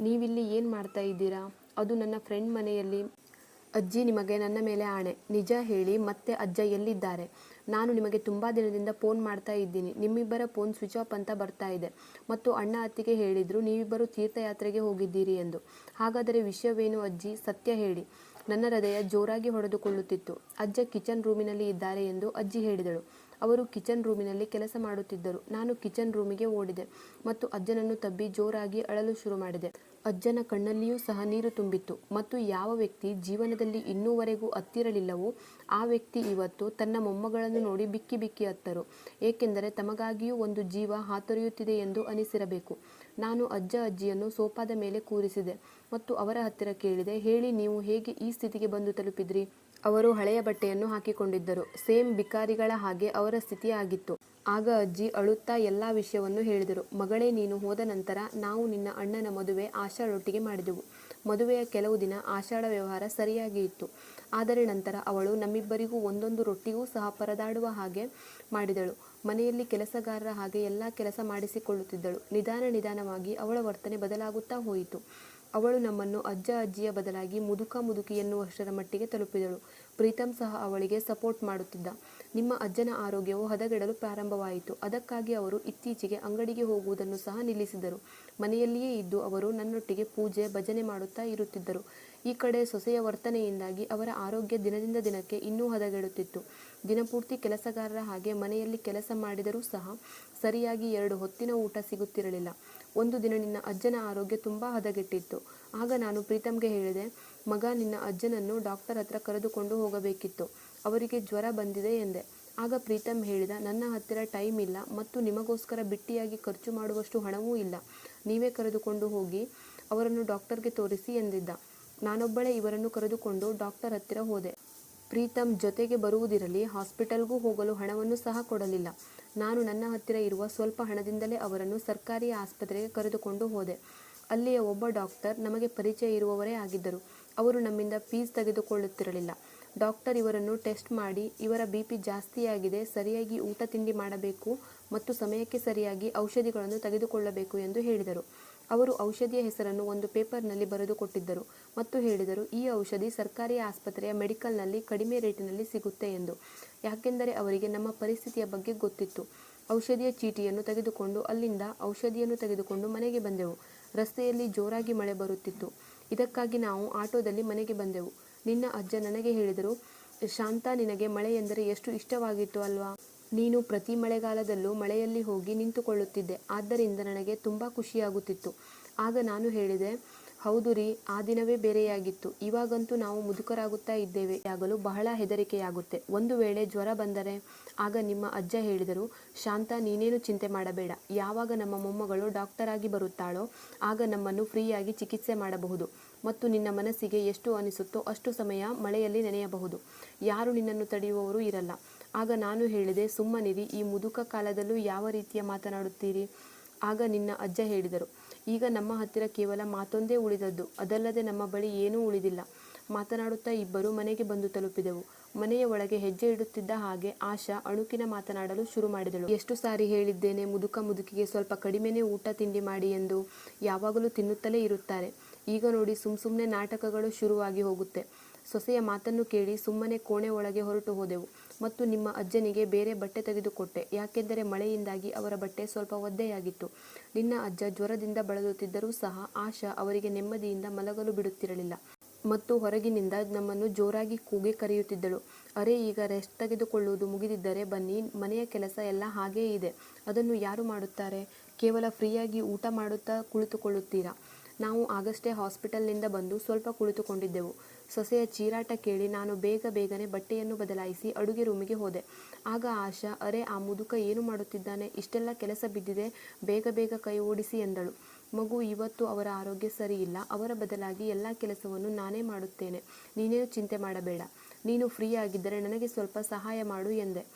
ನೀವಿಲ್ಲಿ ಏನು ಮಾಡ್ತಾ ಇದ್ದೀರಾ? ಅದು ನನ್ನ ಫ್ರೆಂಡ್ ಮನೆಯಲ್ಲಿ. ಅಜ್ಜಿ ನಿಮಗೆ ನನ್ನ ಮೇಲೆ ಆಣೆ. ನಿಜ ಹೇಳಿ ಮತ್ತೆ ಅಜ್ಜ ಎಲ್ಲಿದ್ದಾರೆ? ನಾನು ನಿಮಗೆ ತುಂಬ ದಿನದಿಂದ ಫೋನ್ ಮಾಡ್ತಾ ಇದ್ದೀನಿ. ನಿಮ್ಮಿಬ್ಬರ ಫೋನ್ ಸ್ವಿಚ್ ಆಫ್ ಅಂತ ಬರ್ತಾ ಇದೆ. ಮತ್ತು ಅಣ್ಣ ಅತ್ತಿಗೆ ಹೇಳಿದರು, ನೀವಿಬ್ಬರು ತೀರ್ಥಯಾತ್ರೆಗೆ ಹೋಗಿದ್ದೀರಿ ಎಂದು. ಹಾಗಾದರೆ ವಿಷಯವೇನು ಅಜ್ಜಿ? ಸತ್ಯ ಹೇಳಿ. ನನ್ನ ಹೃದಯ ಜೋರಾಗಿ ಹೊಡೆದುಕೊಳ್ಳುತ್ತಿತ್ತು. ಅಜ್ಜ ಕಿಚನ್ ರೂಮಿನಲ್ಲಿ ಇದ್ದಾರೆ ಎಂದು ಅಜ್ಜಿ ಹೇಳಿದಳು. ಅವರು ಕಿಚನ್ ರೂಮಿನಲ್ಲಿ ಕೆಲಸ ಮಾಡುತ್ತಿದ್ದರು. ನಾನು ಕಿಚನ್ ರೂಮಿಗೆ ಓಡಿದೆ ಮತ್ತು ಅಜ್ಜನನ್ನು ತಬ್ಬಿ ಜೋರಾಗಿ ಅಳಲು ಶುರು ಮಾಡಿದೆ. ಅಜ್ಜನ ಕಣ್ಣಲ್ಲಿಯೂ ಸಹ ನೀರು ತುಂಬಿತ್ತು ಮತ್ತು ಯಾವ ವ್ಯಕ್ತಿ ಜೀವನದಲ್ಲಿ ಇನ್ನೂವರೆಗೂ ಹತ್ತಿರಲಿಲ್ಲವೋ ಆ ವ್ಯಕ್ತಿ ಇವತ್ತು ತನ್ನ ಮೊಮ್ಮಗಳನ್ನು ನೋಡಿ ಬಿಕ್ಕಿ ಬಿಕ್ಕಿ ಅತ್ತರು ಏಕೆಂದರೆ ತಮಗಾಗಿಯೂ ಒಂದು ಜೀವ ಹಾತೊರೆಯುತ್ತಿದೆ ಎಂದು ಅನಿಸಿರಬೇಕು. ನಾನು ಅಜ್ಜ ಅಜ್ಜಿಯನ್ನು ಸೋಪಾದ ಮೇಲೆ ಕೂರಿಸಿದೆ ಮತ್ತು ಅವರ ಹತ್ತಿರ ಕೇಳಿದೆ, ಹೇಳಿ, ನೀವು ಹೇಗೆ ಈ ಸ್ಥಿತಿಗೆ ಬಂದು ತಲುಪಿದ್ರಿ? ಅವರು ಹಳೆಯ ಬಟ್ಟೆಯನ್ನು ಹಾಕಿಕೊಂಡಿದ್ದರು. ಸೇಮ್ ಬಿಕಾರಿಗಳ ಹಾಗೆ ಅವರ ಸ್ಥಿತಿ ಆಗಿತ್ತು ಆಗ ಅಜ್ಜಿ ಅಳುತ್ತಾ ಎಲ್ಲ ವಿಷಯವನ್ನು ಹೇಳಿದರು. ಮಗಳೇ, ನೀನು ಹೋದ ನಂತರ ನಾವು ನಿನ್ನ ಅಣ್ಣನ ಮದುವೆ ಆಷಾಢೊಟ್ಟಿಗೆ ಮಾಡಿದೆವು. ಮದುವೆಯ ಕೆಲವು ದಿನ ಆಷಾಢ ವ್ಯವಹಾರ ಸರಿಯಾಗಿ ಇತ್ತು. ಆದರೆ ನಂತರ ಅವಳು ನಮ್ಮಿಬ್ಬರಿಗೂ ಒಂದೊಂದು ರೊಟ್ಟಿಗೂ ಸಹ ಪರದಾಡುವ ಹಾಗೆ ಮಾಡಿದಳು. ಮನೆಯಲ್ಲಿ ಕೆಲಸಗಾರರ ಹಾಗೆ ಎಲ್ಲ ಕೆಲಸ ಮಾಡಿಸಿಕೊಳ್ಳುತ್ತಿದ್ದಳು. ನಿಧಾನ ನಿಧಾನವಾಗಿ ಅವಳ ವರ್ತನೆ ಬದಲಾಗುತ್ತಾ ಹೋಯಿತು. ಅವಳು ನಮ್ಮನ್ನು ಅಜ್ಜ ಅಜ್ಜಿಯ ಬದಲಾಗಿ ಮುದುಕ ಮುದುಕಿ ಎನ್ನುವಷ್ಟರ ಮಟ್ಟಿಗೆ ತಲುಪಿದಳು. ಪ್ರೀತಮ್ ಸಹ ಅವಳಿಗೆ ಸಪೋರ್ಟ್ ಮಾಡುತ್ತಿದ್ದ. ನಿಮ್ಮ ಅಜ್ಜನ ಆರೋಗ್ಯವು ಹದಗೆಡಲು ಪ್ರಾರಂಭವಾಯಿತು. ಅದಕ್ಕಾಗಿ ಅವರು ಇತ್ತೀಚೆಗೆ ಅಂಗಡಿಗೆ ಹೋಗುವುದನ್ನು ಸಹ ನಿಲ್ಲಿಸಿದರು ಮನೆಯಲ್ಲಿಯೇ ಇದ್ದು ಅವರು ನನ್ನೊಟ್ಟಿಗೆ ಪೂಜೆ, ಭಜನೆ ಮಾಡುತ್ತಾ ಇರುತ್ತಿದ್ದರು. ಈ ಕಡೆ ಸೊಸೆಯ ವರ್ತನೆಯಿಂದಾಗಿ ಅವರ ಆರೋಗ್ಯ ದಿನದಿಂದ ದಿನಕ್ಕೆ ಇನ್ನೂ ಹದಗೆಡುತ್ತಿತ್ತು. ದಿನಪೂರ್ತಿ ಕೆಲಸಗಾರರ ಹಾಗೆ ಮನೆಯಲ್ಲಿ ಕೆಲಸ ಮಾಡಿದರೂ ಸಹ ಸರಿಯಾಗಿ ಎರಡು ಹೊತ್ತಿನ ಊಟ ಸಿಗುತ್ತಿರಲಿಲ್ಲ. ಒಂದು ದಿನ ನಿನ್ನ ಅಜ್ಜನ ಆರೋಗ್ಯ ತುಂಬ ಹದಗೆಟ್ಟಿತ್ತು. ಆಗ ನಾನು ಪ್ರೀತಮ್ಗೆ ಹೇಳಿದೆ, ಮಗ, ನಿನ್ನ ಅಜ್ಜನನ್ನು ಡಾಕ್ಟರ್ ಹತ್ರ ಕರೆದುಕೊಂಡು ಹೋಗಬೇಕಿತ್ತು. ಅವರಿಗೆ ಜ್ವರ ಬಂದಿದೆ ಎಂದೆ. ಆಗ ಪ್ರೀತಮ್ ಹೇಳಿದ, ನನ್ನ ಹತ್ತಿರ ಟೈಮ್ ಇಲ್ಲ ಮತ್ತು ನಿಮಗೋಸ್ಕರ ಬಿಟ್ಟಿಯಾಗಿ ಖರ್ಚು ಮಾಡುವಷ್ಟು ಹಣವೂ ಇಲ್ಲ. ನೀವೇ ಕರೆದುಕೊಂಡು ಹೋಗಿ ಅವರನ್ನು ಡಾಕ್ಟರ್ಗೆ ತೋರಿಸಿ ಎಂದಿದ್ದ. ನಾನೊಬ್ಬಳೇ ಇವರನ್ನು ಕರೆದುಕೊಂಡು ಡಾಕ್ಟರ್ ಹತ್ತಿರ ಹೋದೆ. ಪ್ರೀತಮ್ ಜೊತೆಗೆ ಬರುವುದಿರಲಿ, ಹಾಸ್ಪಿಟಲ್ಗೂ ಹೋಗಲು ಹಣವನ್ನು ಸಹ ಕೊಡಲಿಲ್ಲ. ನಾನು ನನ್ನ ಹತ್ತಿರ ಇರುವ ಸ್ವಲ್ಪ ಹಣದಿಂದಲೇ ಅವರನ್ನು ಸರ್ಕಾರಿ ಆಸ್ಪತ್ರೆಗೆ ಕರೆದುಕೊಂಡು ಹೋದೆ. ಅಲ್ಲಿಯ ಒಬ್ಬ ಡಾಕ್ಟರ್ ನಮಗೆ ಪರಿಚಯ ಇರುವವರೇ ಆಗಿದ್ದರು. ಅವರು ನಮ್ಮಿಂದ ಫೀಸ್ ತೆಗೆದುಕೊಳ್ಳುತ್ತಿರಲಿಲ್ಲ. ಡಾಕ್ಟರ್ ಇವರನ್ನು ಟೆಸ್ಟ್ ಮಾಡಿ, ಇವರ ಬಿ ಪಿ ಜಾಸ್ತಿಯಾಗಿದೆ, ಸರಿಯಾಗಿ ಊಟ ತಿಂಡಿ ಮಾಡಬೇಕು ಮತ್ತು ಸಮಯಕ್ಕೆ ಸರಿಯಾಗಿ ಔಷಧಿಗಳನ್ನು ತೆಗೆದುಕೊಳ್ಳಬೇಕು ಎಂದು ಹೇಳಿದರು. ಅವರು ಔಷಧಿಯ ಹೆಸರನ್ನು ಒಂದು ಪೇಪರ್ನಲ್ಲಿ ಬರೆದುಕೊಟ್ಟಿದ್ದರು ಮತ್ತು ಹೇಳಿದರು, ಈ ಔಷಧಿ ಸರ್ಕಾರಿ ಆಸ್ಪತ್ರೆಯ ಮೆಡಿಕಲ್ನಲ್ಲಿ ಕಡಿಮೆ ರೇಟಿನಲ್ಲಿ ಸಿಗುತ್ತೆ ಎಂದು. ಯಾಕೆಂದರೆ ಅವರಿಗೆ ನಮ್ಮ ಪರಿಸ್ಥಿತಿಯ ಬಗ್ಗೆ ಗೊತ್ತಿತ್ತು. ಔಷಧಿಯ ಚೀಟಿಯನ್ನು ತೆಗೆದುಕೊಂಡು ಅಲ್ಲಿಂದ ಔಷಧಿಯನ್ನು ತೆಗೆದುಕೊಂಡು ಮನೆಗೆ ಬಂದೆವು. ರಸ್ತೆಯಲ್ಲಿ ಜೋರಾಗಿ ಮಳೆ ಬರುತ್ತಿತ್ತು. ಇದಕ್ಕಾಗಿ ನಾವು ಆಟೋದಲ್ಲಿ ಮನೆಗೆ ಬಂದೆವು. ನಿನ್ನ ಅಜ್ಜ ನನಗೆ ಹೇಳಿದರು, ಶಾಂತ, ನಿನಗೆ ಮಳೆ ಎಂದರೆ ಎಷ್ಟು ಇಷ್ಟವಾಗಿತ್ತು ಅಲ್ವಾ? ನೀನು ಪ್ರತಿ ಮಳೆಗಾಲದಲ್ಲೂ ಮಳೆಯಲ್ಲಿ ಹೋಗಿ ನಿಂತುಕೊಳ್ಳುತ್ತಿದ್ದೆ. ಆದ್ದರಿಂದ ನನಗೆ ತುಂಬ ಖುಷಿಯಾಗುತ್ತಿತ್ತು. ಆಗ ನಾನು ಹೇಳಿದೆ, ಹೌದು ರೀ, ಆ ದಿನವೇ ಬೇರೆಯಾಗಿತ್ತು. ಇವಾಗಂತೂ ನಾವು ಮುದುಕರಾಗುತ್ತಾ ಇದ್ದೇವೆ. ಆಗಲು ಬಹಳ ಹೆದರಿಕೆಯಾಗುತ್ತೆ. ಒಂದು ವೇಳೆ ಜ್ವರ ಬಂದರೆ? ಆಗ ನಿಮ್ಮ ಅಜ್ಜ ಹೇಳಿದರು, ಶಾಂತ, ನೀನೇನು ಚಿಂತೆ ಮಾಡಬೇಡ. ಯಾವಾಗ ನಮ್ಮ ಮೊಮ್ಮಗಳು ಡಾಕ್ಟರ್ ಆಗಿ ಬರುತ್ತಾಳೋ, ಆಗ ನಮ್ಮನ್ನು ಫ್ರೀಯಾಗಿ ಚಿಕಿತ್ಸೆ ಮಾಡಬಹುದು. ಮತ್ತು ನಿನ್ನ ಮನಸ್ಸಿಗೆ ಎಷ್ಟು ಅನಿಸುತ್ತೋ ಅಷ್ಟು ಸಮಯ ಮಳೆಯಲ್ಲಿ ನೆನೆಯಬಹುದು. ಯಾರು ನಿನ್ನನ್ನು ತಡೆಯುವವರು ಇರಲ್ಲ. ಆಗ ನಾನು ಹೇಳಿದೆ, ಸುಮ್ಮನಿರಿ, ಈ ಮುದುಕ ಕಾಲದಲ್ಲೂ ಯಾವ ರೀತಿಯ ಮಾತನಾಡುತ್ತೀರಿ? ಆಗ ನಿನ್ನ ಅಜ್ಜ ಹೇಳಿದರು, ಈಗ ನಮ್ಮ ಹತ್ತಿರ ಕೇವಲ ಮಾತೊಂದೇ ಉಳಿದದ್ದು, ಅದಲ್ಲದೆ ನಮ್ಮ ಬಳಿ ಏನೂ ಉಳಿದಿಲ್ಲ. ಮಾತನಾಡುತ್ತಾ ಇಬ್ಬರು ಮನೆಗೆ ಬಂದು ತಲುಪಿದೆವು. ಮನೆಯ ಒಳಗೆ ಹೆಜ್ಜೆ ಇಡುತ್ತಿದ್ದ ಹಾಗೆ ಆಶಾ ಅಣುಕಿನ ಮಾತನಾಡಲು ಶುರು ಮಾಡಿದಳು. ಎಷ್ಟು ಸಾರಿ ಹೇಳಿದ್ದೇನೆ, ಮುದುಕ ಮುದುಕಿಗೆ ಸ್ವಲ್ಪ ಕಡಿಮೆನೇ ಊಟ ತಿಂಡಿ ಮಾಡಿ ಎಂದು ಯಾವಾಗಲೂ ತಿನ್ನುತ್ತಲೇ ಇರುತ್ತಾರೆ. ಈಗ ನೋಡಿ, ಸುಮ್ ಸುಮ್ಮನೆ ನಾಟಕಗಳು ಶುರುವಾಗಿ ಹೋಗುತ್ತೆ. ಸೊಸೆಯ ಮಾತನ್ನು ಕೇಳಿ ಸುಮ್ಮನೆ ಕೋಣೆ ಒಳಗೆ ಹೊರಟು ಹೋದೆವು. ಮತ್ತು ನಿಮ್ಮ ಅಜ್ಜನಿಗೆ ಬೇರೆ ಬಟ್ಟೆ ತೆಗೆದುಕೊಟ್ಟೆ ಯಾಕೆಂದರೆ ಮಳೆಯಿಂದಾಗಿ ಅವರ ಬಟ್ಟೆ ಸ್ವಲ್ಪ ಒದ್ದೆಯಾಗಿತ್ತು. ನಿನ್ನ ಅಜ್ಜ ಜ್ವರದಿಂದ ಬಳಲುತ್ತಿದ್ದರೂ ಸಹ ಆಶಾ ಅವರಿಗೆ ನೆಮ್ಮದಿಯಿಂದ ಮಲಗಲು ಬಿಡುತ್ತಿರಲಿಲ್ಲ. ಮತ್ತು ಹೊರಗಿನಿಂದ ನಮ್ಮನ್ನು ಜೋರಾಗಿ ಕೂಗಿ ಕರೆಯುತ್ತಿದ್ದಳು. ಅರೆ, ಈಗ ರೆಸ್ಟ್ ತೆಗೆದುಕೊಳ್ಳುವುದು ಮುಗಿದಿದ್ದರೆ ಬನ್ನಿ, ಮನೆಯ ಕೆಲಸ ಎಲ್ಲ ಹಾಗೇ ಇದೆ. ಅದನ್ನು ಯಾರು ಮಾಡುತ್ತಾರೆ? ಕೇವಲ ಫ್ರೀಯಾಗಿ ಊಟ ಮಾಡುತ್ತಾ ಕುಳಿತುಕೊಳ್ಳುತ್ತೀರಾ? ನಾವು ಆಗಷ್ಟೇ ಹಾಸ್ಪಿಟಲ್ನಿಂದ ಬಂದು ಸ್ವಲ್ಪ ಕುಳಿತುಕೊಂಡಿದ್ದೆವು. ಸೊಸೆಯ ಚೀರಾಟ ಕೇಳಿ ನಾನು ಬೇಗ ಬೇಗನೆ ಬಟ್ಟೆಯನ್ನು ಬದಲಾಯಿಸಿ ಅಡುಗೆ ರೂಮಿಗೆ ಹೋದೆ. ಆಗ ಆಶಾ, ಅರೆ, ಆ ಮುದುಕ ಏನು ಮಾಡುತ್ತಿದ್ದಾನೆ? ಇಷ್ಟೆಲ್ಲ ಕೆಲಸ ಬಿದ್ದಿದೆ. ಬೇಗ ಬೇಗ ಕೈ ಓಡಿಸಿ ಎಂದಳು. ಮಗು, ಇವತ್ತು ಅವರ ಆರೋಗ್ಯ ಸರಿಯಿಲ್ಲ ಅವರ ಬದಲಾಗಿ ಎಲ್ಲ ಕೆಲಸವನ್ನು ನಾನೇ ಮಾಡುತ್ತೇನೆ. ನೀನೇನು ಚಿಂತೆ ಮಾಡಬೇಡ. ನೀನು ಫ್ರೀ ಆಗಿದ್ದರೆ ನನಗೆ ಸ್ವಲ್ಪ ಸಹಾಯ ಮಾಡು ಎಂದೆ.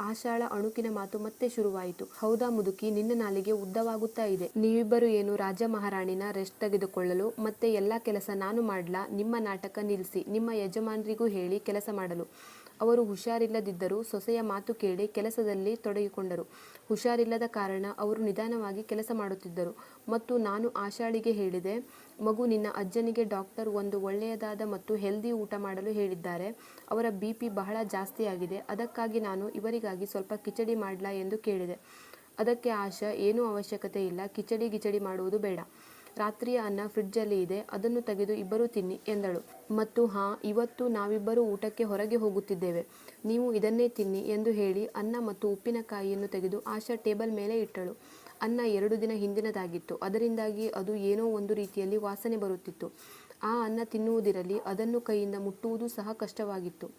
ಆಶಾಳ ಅಣುಕಿನ ಮಾತು ಮತ್ತೆ ಶುರುವಾಯಿತು. ಹೌದಾ ಮುದುಕಿ, ನಿನ್ನ ನಾಲಿಗೆ ಉದ್ದವಾಗುತ್ತಾ ಇದೆ. ನೀವಿಬ್ಬರು ಏನು ರಾಜ ಮಹಾರಾಣಿನ ರೆಸ್ಟ್ ತೆಗೆದುಕೊಳ್ಳಲು ಮತ್ತೆ ಎಲ್ಲ ಕೆಲಸ ನಾನು ಮಾಡ್ಲಾ? ನಿಮ್ಮ ನಾಟಕ ನಿಲ್ಲಿಸಿ ನಿಮ್ಮ ಯಜಮಾನರಿಗೂ ಹೇಳಿ ಕೆಲಸ ಮಾಡಲು. ಅವರು ಹುಷಾರಿಲ್ಲದಿದ್ದರೂ ಸೊಸೆಯ ಮಾತು ಕೇಳಿ ಕೆಲಸದಲ್ಲಿ ತೊಡಗಿಕೊಂಡರು. ಹುಷಾರಿಲ್ಲದ ಕಾರಣ ಅವರು ನಿಧಾನವಾಗಿ ಕೆಲಸ ಮಾಡುತ್ತಿದ್ದರು. ಮತ್ತು ನಾನು ಆಶಾಳಿಗೆ ಹೇಳಿದೆ ಮಗು ನಿನ್ನ ಅಜ್ಜನಿಗೆ ಡಾಕ್ಟರ್ ಒಂದು ಒಳ್ಳೆಯದಾದ ಮತ್ತು ಹೆಲ್ದಿ ಊಟ ಮಾಡಲು ಹೇಳಿದ್ದಾರೆ. ಅವರ ಬಿ ಪಿ ಬಹಳ ಜಾಸ್ತಿಯಾಗಿದೆ ಅದಕ್ಕಾಗಿ ನಾನು ಇವರಿಗಾಗಿ ಸ್ವಲ್ಪ ಕಿಚಡಿ ಮಾಡಲಾ ಎಂದು ಕೇಳಿದೆ. ಅದಕ್ಕೆ ಆಶಾ, ಏನೂ ಅವಶ್ಯಕತೆ ಇಲ್ಲ. ಕಿಚಡಿ ಗಿಚಡಿ ಮಾಡುವುದು ಬೇಡ. ರಾತ್ರಿಯ ಅನ್ನ ಫ್ರಿಡ್ಜಲ್ಲಿ ಇದೆ. ಅದನ್ನು ತೆಗೆದು ಇಬ್ಬರೂ ತಿನ್ನಿ ಎಂದಳು. ಮತ್ತು ಹಾ, ಇವತ್ತು ನಾವಿಬ್ಬರೂ ಊಟಕ್ಕೆ ಹೊರಗೆ ಹೋಗುತ್ತಿದ್ದೇವೆ. ನೀವು ಇದನ್ನೇ ತಿನ್ನಿ ಎಂದು ಹೇಳಿ ಅನ್ನ ಮತ್ತು ಉಪ್ಪಿನಕಾಯಿಯನ್ನು ತೆಗೆದು ಆಶಾ ಟೇಬಲ್ ಮೇಲೆ ಇಟ್ಟಳು. ಅನ್ನ ಎರಡು ದಿನ ಹಿಂದಿನದಾಗಿತ್ತು. ಅದರಿಂದಾಗಿ ಅದು ಏನೋ ಒಂದು ರೀತಿಯಲ್ಲಿ ವಾಸನೆ ಬರುತ್ತಿತ್ತು. ಆ ಅನ್ನ ತಿನ್ನುವುದಿರಲಿ, ಅದನ್ನು ಕೈಯಿಂದ ಮುಟ್ಟುವುದು ಸಹ ಕಷ್ಟವಾಗಿತ್ತು.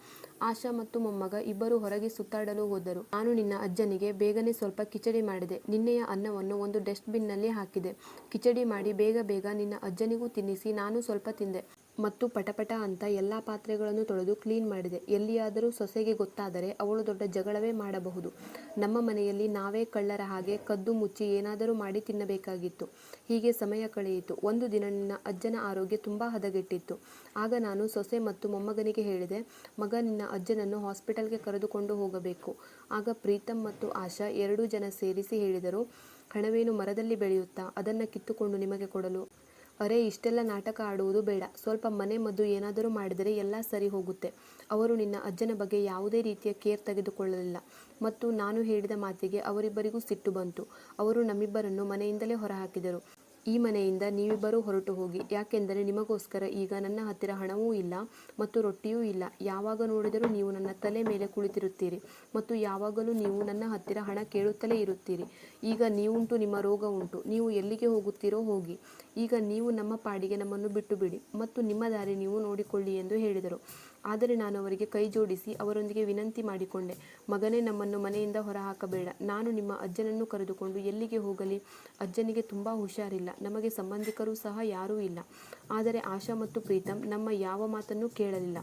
ಆಶಾ ಮತ್ತು ಮೊಮ್ಮಗ ಇಬ್ಬರು ಹೊರಗೆ ಸುತ್ತಾಡಲು ಹೋದರು. ನಾನು ನಿನ್ನ ಅಜ್ಜನಿಗೆ ಬೇಗನೆ ಸ್ವಲ್ಪ ಕಿಚಡಿ ಮಾಡಿದೆ. ನಿನ್ನೆಯ ಅನ್ನವನ್ನು ಒಂದು ಡಸ್ಟ್ಬಿನ್ನಲ್ಲಿ ಹಾಕಿದೆ. ಕಿಚಡಿ ಮಾಡಿ ಬೇಗ ಬೇಗ ನಿನ್ನ ಅಜ್ಜನಿಗೂ ತಿನ್ನಿಸಿ, ನಾನು ಸ್ವಲ್ಪ ತಿಂದೆ. ಮತ್ತು ಪಟಪಟ ಅಂತ ಎಲ್ಲ ಪಾತ್ರೆಗಳನ್ನು ತೊಳೆದು ಕ್ಲೀನ್ ಮಾಡಿದೆ. ಎಲ್ಲಿಯಾದರೂ ಸೊಸೆಗೆ ಗೊತ್ತಾದರೆ ಅವಳು ದೊಡ್ಡ ಜಗಳವೇ ಮಾಡಬಹುದು. ನಮ್ಮ ಮನೆಯಲ್ಲಿ ನಾವೇ ಕಳ್ಳರ ಹಾಗೆ ಕದ್ದು ಮುಚ್ಚಿ ಏನಾದರೂ ಮಾಡಿ ತಿನ್ನಬೇಕಾಗಿತ್ತು. ಹೀಗೆ ಸಮಯ ಕಳೆಯಿತು. ಒಂದು ದಿನ ಅಜ್ಜನ ಆರೋಗ್ಯ ತುಂಬ ಹದಗೆಟ್ಟಿತ್ತು. ಆಗ ನಾನು ಸೊಸೆ ಮತ್ತು ಮೊಮ್ಮಗನಿಗೆ ಹೇಳಿದೆ, ಮಗ, ನಿನ್ನ ಅಜ್ಜನನ್ನು ಹಾಸ್ಪಿಟಲ್ಗೆ ಕರೆದುಕೊಂಡು ಹೋಗಬೇಕು. ಆಗ ಪ್ರೀತಮ್ ಮತ್ತು ಆಶಾ ಎರಡೂ ಜನ ಸೇರಿಸಿ ಹೇಳಿದರು, ಹಣವೇನು ಮರದಲ್ಲಿ ಬೆಳೆಯುತ್ತಾ? ಅದನ್ನು ಕಿತ್ತುಕೊಂಡು ನಿಮಗೆ ಕೊಡಲು ಅರೆ, ಇಷ್ಟೆಲ್ಲ ನಾಟಕ ಆಡುವುದು ಬೇಡ. ಸ್ವಲ್ಪ ಮನೆ ಮದ್ದು ಏನಾದರೂ ಮಾಡಿದರೆ ಎಲ್ಲ ಸರಿ ಹೋಗುತ್ತೆ. ಅವರು ನಿನ್ನ ಅಜ್ಜನ ಬಗ್ಗೆ ಯಾವುದೇ ರೀತಿಯ ಕೇರ್ ತೆಗೆದುಕೊಳ್ಳಲಿಲ್ಲ. ಮತ್ತು ನಾನು ಹೇಳಿದ ಮಾತಿಗೆ ಅವರಿಬ್ಬರಿಗೂ ಸಿಟ್ಟು ಬಂತು. ಅವರು ನಮ್ಮಿಬ್ಬರನ್ನು ಮನೆಯಿಂದಲೇ ಹೊರಹಾಕಿದರು. ಈ ಮನೆಯಿಂದ ನೀವಿಬ್ಬರೂ ಹೊರಟು ಹೋಗಿ. ಯಾಕೆಂದರೆ ನಿಮಗೋಸ್ಕರ ಈಗ ನನ್ನ ಹತ್ತಿರ ಹಣವೂ ಇಲ್ಲ ಮತ್ತು ರೊಟ್ಟಿಯೂ ಇಲ್ಲ. ಯಾವಾಗ ನೋಡಿದರೂ ನೀವು ನನ್ನ ತಲೆ ಮೇಲೆ ಕುಳಿತಿರುತ್ತೀರಿ ಮತ್ತು ಯಾವಾಗಲೂ ನೀವು ನನ್ನ ಹತ್ತಿರ ಹಣ ಕೇಳುತ್ತಲೇ ಇರುತ್ತೀರಿ. ಈಗ ನೀವುಂಟು, ನಿಮ್ಮ ರೋಗ ಉಂಟು. ನೀವು ಎಲ್ಲಿಗೆ ಹೋಗುತ್ತೀರೋ ಹೋಗಿ. ಈಗ ನೀವು ನಮ್ಮ ಪಾಡಿಗೆ ನಮ್ಮನ್ನು ಬಿಟ್ಟು ಬಿಡಿ ಮತ್ತು ನಿಮ್ಮ ದಾರಿ ನೀವು ನೋಡಿಕೊಳ್ಳಿ ಎಂದು ಹೇಳಿದರು. ಆದರೆ ನಾನು ಅವರಿಗೆ ಕೈ ಜೋಡಿಸಿ ಅವರೊಂದಿಗೆ ವಿನಂತಿ ಮಾಡಿಕೊಂಡೆ, ಮಗನೇ ನಮ್ಮನ್ನು ಮನೆಯಿಂದ ಹೊರಹಾಕಬೇಡ, ನಾನು ನಿಮ್ಮ ಅಜ್ಜನನ್ನು ಕರೆದುಕೊಂಡು ಎಲ್ಲಿಗೆ ಹೋಗಲಿ? ಅಜ್ಜನಿಗೆ ತುಂಬ ಹುಷಾರಿಲ್ಲ, ನಮಗೆ ಸಂಬಂಧಿಕರು ಸಹ ಯಾರೂ ಇಲ್ಲ. ಆದರೆ ಆಶಾ ಮತ್ತು ಪ್ರೀತಮ್ ನಮ್ಮ ಯಾವ ಮಾತನ್ನು ಕೇಳಲಿಲ್ಲ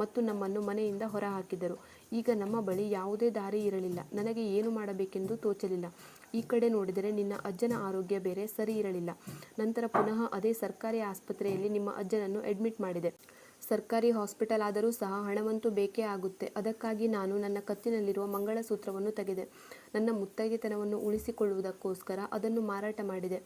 ಮತ್ತು ನಮ್ಮನ್ನು ಮನೆಯಿಂದ ಹೊರಹಾಕಿದರು. ಈಗ ನಮ್ಮ ಬಳಿ ಯಾವುದೇ ದಾರಿ ಇರಲಿಲ್ಲ, ನನಗೆ ಏನು ಮಾಡಬೇಕೆಂದು ತೋಚಲಿಲ್ಲ. ಈ ಕಡೆ ನೋಡಿದರೆ ನಿನ್ನ ಅಜ್ಜನ ಆರೋಗ್ಯ ಬೇರೆ ಸರಿ ಇರಲಿಲ್ಲ. ನಂತರ ಪುನಃ ಅದೇ ಸರ್ಕಾರಿ ಆಸ್ಪತ್ರೆಯಲ್ಲಿ ನಿಮ್ಮ ಅಜ್ಜನನ್ನು ಅಡ್ಮಿಟ್ ಮಾಡಿದೆ. ಸರ್ಕಾರಿ ಹಾಸ್ಪಿಟಲ್ ಆದರೂ ಸಹ ಹಣವಂತೂ ಬೇಕೇ ಆಗುತ್ತೆ. ಅದಕ್ಕಾಗಿ ನಾನು ನನ್ನ ಕತ್ತಿನಲ್ಲಿರುವ ಮಂಗಳಸೂತ್ರವನ್ನು ತೆಗೆದೆ. ನನ್ನ ಮುತ್ತೈದೆತನವನ್ನು ಉಳಿಸಿಕೊಳ್ಳುವುದಕ್ಕೋಸ್ಕರ ಅದನ್ನು ಮಾರಾಟ ಮಾಡಿದೆ.